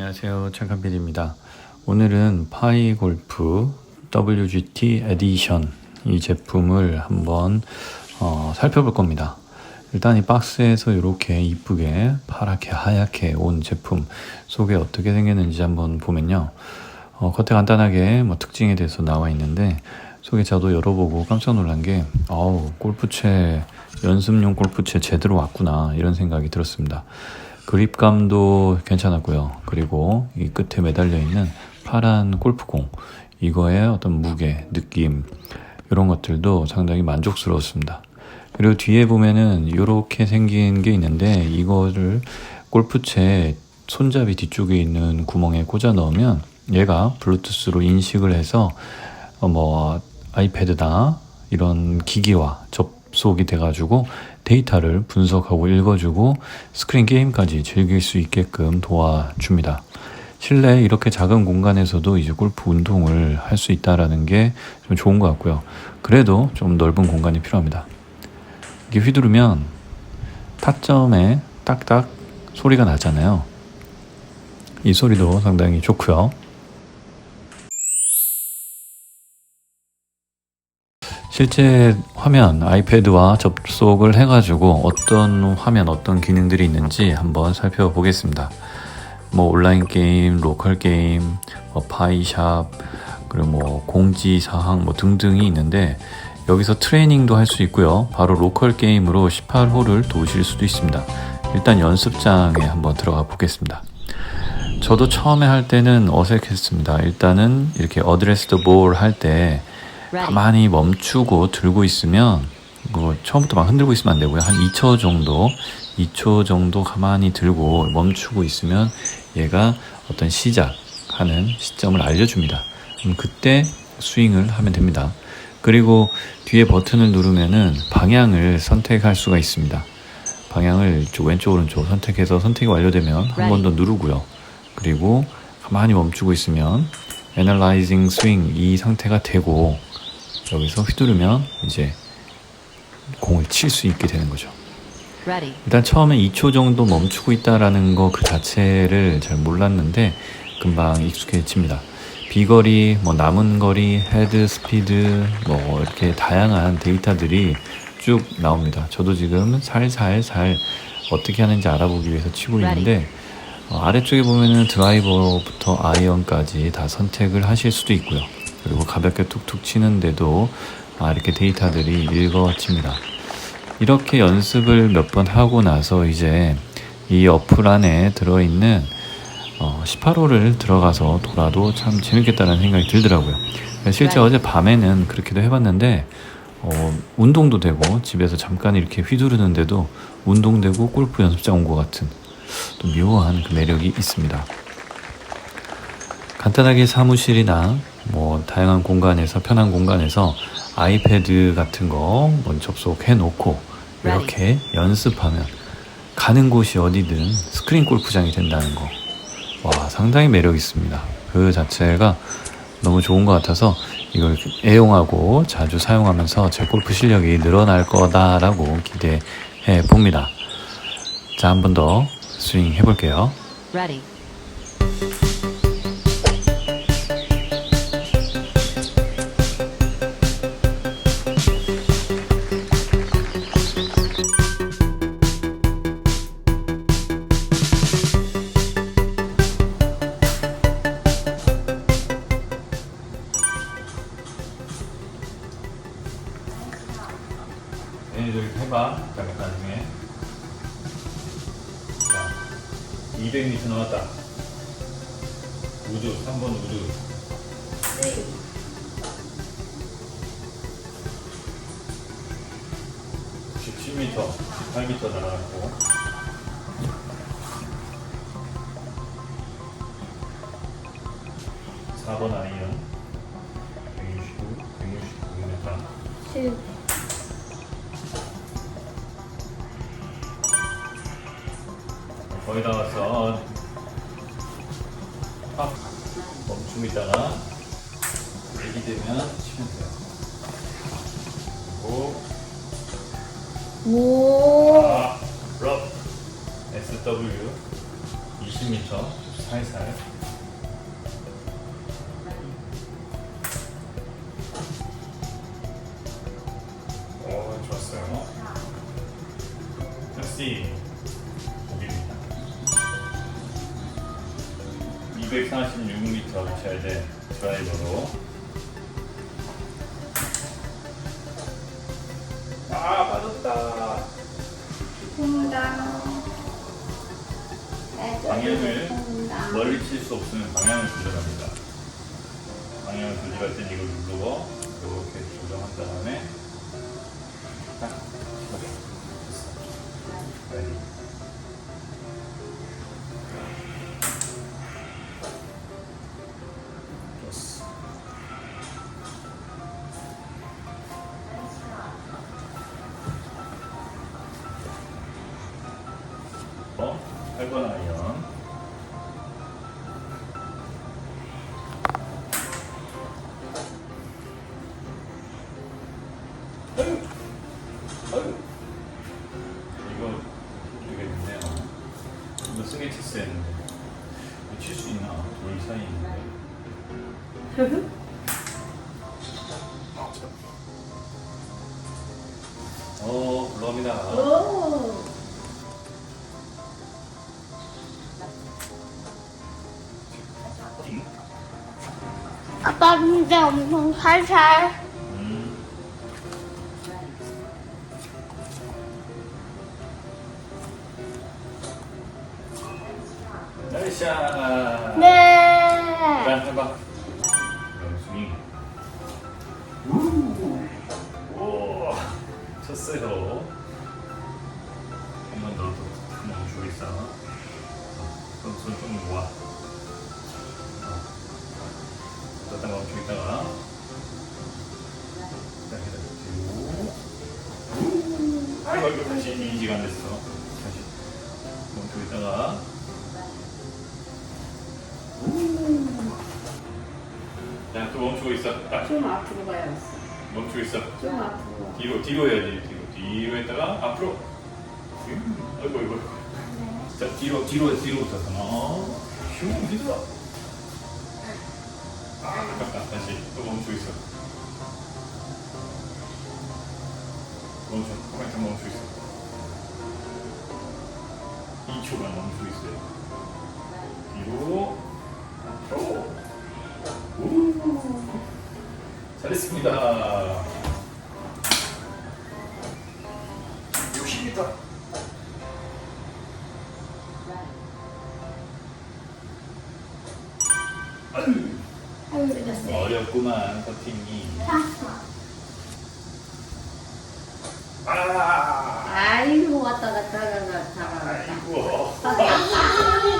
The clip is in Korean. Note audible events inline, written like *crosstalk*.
안녕하세요. 최강필입니다. 오늘은 파이 골프 WGT 에디션 이 제품을 한번 어, 살펴볼 겁니다. 일단 이 박스에서 이렇게 이쁘게 파랗게 하얗게 온 제품 속에 어떻게 생겼는지 한번 보면요. 어, 겉에 간단하게 뭐 특징에 대해서 나와 있는데 속에 저도 열어보고 깜짝 놀란 게 어우 골프채 연습용 골프채 제대로 왔구나 이런 생각이 들었습니다. 그립감도 괜찮았고요. 그리고 이 끝에 매달려 있는 파란 골프공 이거의 어떤 무게, 느낌 이런 것들도 상당히 만족스러웠습니다. 그리고 뒤에 보면은 이렇게 생긴 게 있는데 이거를 골프채 손잡이 뒤쪽에 있는 구멍에 꽂아 넣으면 얘가 블루투스로 인식을 해서 어, 뭐 아이패드나 이런 기기와 접속이 돼가지고 데이터를 분석하고 읽어주고 스크린 게임까지 즐길 수 있게끔 도와줍니다. 실내 이렇게 작은 공간에서도 이제 골프 운동을 할 수 있다라는 게 좀 좋은 것 같고요. 그래도 좀 넓은 공간이 필요합니다. 이게 휘두르면 타점에 딱딱 소리가 나잖아요. 이 소리도 상당히 좋고요. 실제 화면 아이패드와 접속을 해가지고 어떤 화면 어떤 기능들이 있는지 한번 살펴보겠습니다. 뭐 온라인 게임, 로컬 게임, 뭐 파이샵 그리고 뭐 공지 사항 뭐 등등이 있는데 여기서 트레이닝도 할 수 있고요. 바로 로컬 게임으로 18홀을 도실 수도 있습니다. 일단 연습장에 한번 들어가 보겠습니다. 저도 처음에 할 때는 어색했습니다. 일단은 이렇게 어드레스 더 볼 할 때 가만히 멈추고 들고 있으면 뭐 처음부터 막 흔들고 있으면 안 되고요. 한 2초 정도, 2초 정도 가만히 들고 멈추고 있으면 얘가 어떤 시작하는 시점을 알려줍니다. 그럼 그때 스윙을 하면 됩니다. 그리고 뒤에 버튼을 누르면은 방향을 선택할 수가 있습니다. 방향을 쪽 왼쪽 오른쪽 선택해서 선택이 완료되면 한 번 더 누르고요. 그리고 가만히 멈추고 있으면 Analyzing Swing 이 상태가 되고 여기서 휘두르면 이제 공을 칠 수 있게 되는 거죠. 일단 처음에 2초 정도 멈추고 있다라는 거 그 자체를 잘 몰랐는데 금방 익숙해집니다. 비거리, 뭐 남은 거리, 헤드 스피드, 뭐 이렇게 다양한 데이터들이 쭉 나옵니다. 저도 지금 살살살 어떻게 하는지 알아보기 위해서 치고 있는데 어, 아래쪽에 보면은 드라이버부터 아이언까지 다 선택을 하실 수도 있고요. 그리고 가볍게 툭툭 치는데도 아, 이렇게 데이터들이 읽어집니다. 이렇게 연습을 몇 번 하고 나서 이제 이 어플 안에 들어있는 어, 18호를 들어가서 돌아도 참 재밌겠다는 생각이 들더라고요. 실제 네. 어제 밤에는 그렇게도 해봤는데 어, 운동도 되고 집에서 잠깐 이렇게 휘두르는데도 운동되고 골프 연습장 온 것 같은 또 묘한 그 매력이 있습니다. 간단하게 사무실이나 뭐 다양한 공간에서 편한 공간에서 아이패드 같은 거 먼저 접속해 놓고 이렇게 연습하면 가는 곳이 어디든 스크린 골프장이 된다는 거. 와, 상당히 매력 있습니다. 그 자체가 너무 좋은 것 같아서 이걸 애용하고 자주 사용하면서 제 골프 실력이 늘어날 거다라고 기대해 봅니다. 자, 한 번 더 스윙 해볼게요. Ready. 해봐. 잠깐 나중에. 자, 200m 나왔다. 우주, 3번 우주. 97m, 18m 날아갔고. 사번 아이언 169, 169m. 칠, 거의 다 왔어. 팍 멈추고 있다가 얘기 되면 치면 돼요. 그리고 오, 아, 럽 SW 20m 살살. 오, 좋았어요. 역시 246m 쳐야 돼 드라이버로. 아 맞았다. 통당. 방향을 통당. 멀리 칠 수 없으면 방향을 조절합니다. 방향을 조절할 땐 이걸 누르고 이렇게 8번 아이언. 아유, 아유. 이거 되겠네요. 이거 승리 체스 했는데. 칠수 있나? 돌 사이에 있는데. *laughs* 어, 올라갑니다. 오. 아빠 근데 엄청 살살. 음. 나이샤. 네. 자, 해봐. 스윙. 우. 오. 쳤어요. 한번 더, 더 멈추고 있어. 그럼 손좀 모아. 기다려. 우. 아이고, 아이고, 다시 인지가 안 됐어. 다시 멈추고 있다가. 자, 또 멈추고 있어. 딱 좀 앞으로 가야겠어. 멈추고 있어. 좀 앞으로. 뒤로 뒤로 해야지 뒤로 뒤로 했다가 앞으로 음, 아이고 아이고 자 뒤로 뒤로 뒤로 붙어서 어, 슝 뒤돌아 아 아깝다 다시 또 멈추고 있어. 멈춰 가만히 좀 멈추고 있어. 2초간 멈추고 있어요. 뒤로 앞으로. 우! 잘했습니다. 60m. 아유, 아유, 됐어. 어렵구만. 탔어. 아, 아이고 왔다 갔다 갔다 갔다. 아이고. 갔다.